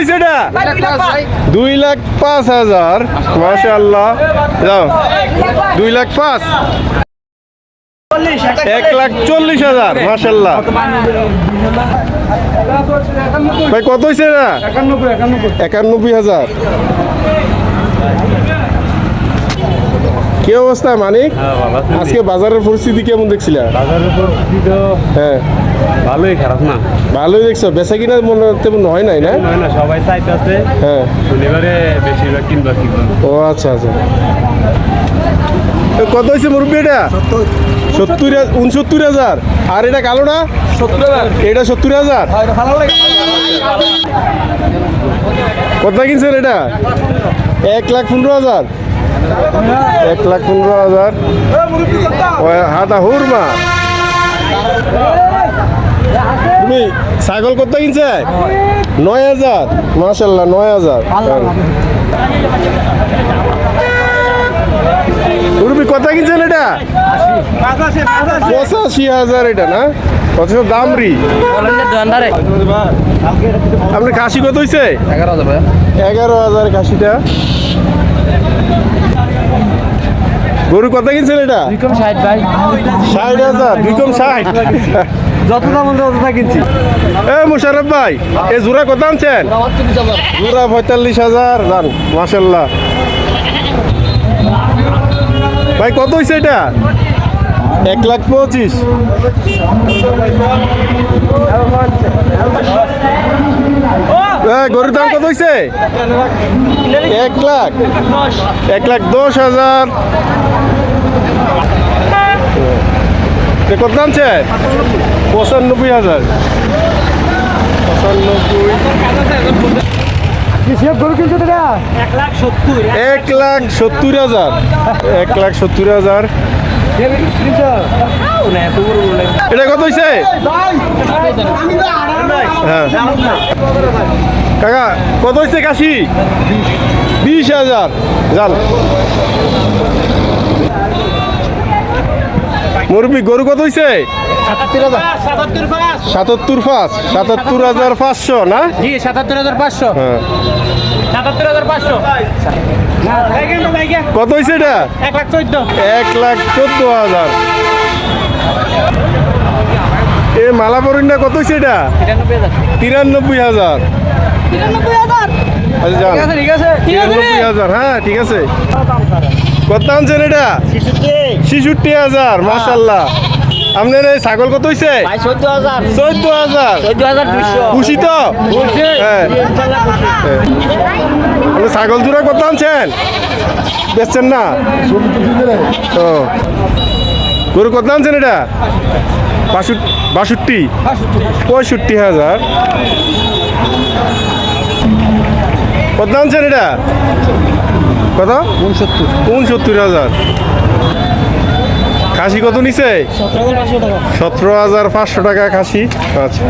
হয়েছে এটা? দুই লাখ পাঁচ হাজার। মাশাল্লাহ যাও। দুই লাখ পাঁচ। এক লাখ চল্লিশ হাজার। মাসাল্লাহ ভাই, কত হয়েছে না একানব্বই হাজার। কি অবস্থা মানিক? আজকে বাজারের পরিস্থিতি কেমন দেখছিলা? বাজারের পরিস্থিতি তো হ্যাঁ। ভালোই খারাপ না। ভালোই দেখছ? বেচা কিনা মনে তেমন হয় নাই না? না সবাই চাইতেছে। হ্যাঁ। শনিবারে বেশিরভাগ কিনবা কিনবা ও আচ্ছা আচ্ছা। তো কত হয়েছে মুরব্বী এটা? সত্তর হাজার- উনসত্তর হাজার। আর এটা কালোটা? এটা সত্তর হাজার? কত কিনছেন এটা? এক লাখ পনেরো হাজার। এক লাখ পনেরো হাজার। হাতা হুরমা। তুমি ছাগল কত কিনছে? নয় হাজার। মাসাল্লাহ নয় হাজার। রুবি কত কিনছেন এটা? পঁচাশি হাজার এটা না? কত দাম রি আপনার খাসি কত হয়েছে এগারো হাজার খাসিটা। গরু কত কিনছেন এটা? ষাট হাজার দুই কম ষাট। যত দাম তত কিনছি। এ মুশারফ ভাই এ জোড়া কত আনছেন? জোড়া পঁয়তাল্লিশ হাজার জান মাসাল্লাহ ভাই কত হয়েছে এটা? এক লাখ পঁচিশ। এ, গরুর দাম কত হয়েছে এক লাখ। এক লাখ দশ হাজার। কত আনছে পঁচানব্বই হাজার। পঁচানব্বই। এক লাখ সত্তর হাজার। এক লাখ সত্তর হাজার। এটা কত হয়েছে হ্যাঁ। কাকা কত হয়েছে কাশি? বিশ হাজার। জাল। মুরব্বী গরু কত হয়েছে সাতাত্তর পাঁচ। সাতাত্তর হাজার পাঁচশো না? জি সাতাত্তর হাজার পাঁচশো। হ্যাঁ। সাতাত্তর হাজার পাঁচশো। কত হয়েছে এটা? এক লাখ চোদ্দ। এক লাখ চোদ্দ হাজার। এ মালা পরিণা কত হয়েছে এটা? তিরানব্বই হাজার? আচ্ছা হ্যাঁ ঠিক আছে। কত আনছেন এটা? ছিষট্টি। হাজার মাসাল্লাহ আপনার এই ছাগল কত হয়েছে চোদ্দ হাজার। চোদ্দ হাজার। চোদ্দ হাজার খুশি তো? হ্যাঁ। হ্যাঁ। ছাগল জোড়া কত আনছেন? বেচছেন না? ও। গরু কত আনছেন এটা? বাষট্টি। পঁয়ষট্টি হাজার। কত দাম আনছেন এটা? কত? উনসত্তর। উনসত্তর হাজার। খাসি কত নিছে? সতেরো হাজার পাঁচশো টাকা খাসি। আচ্ছা।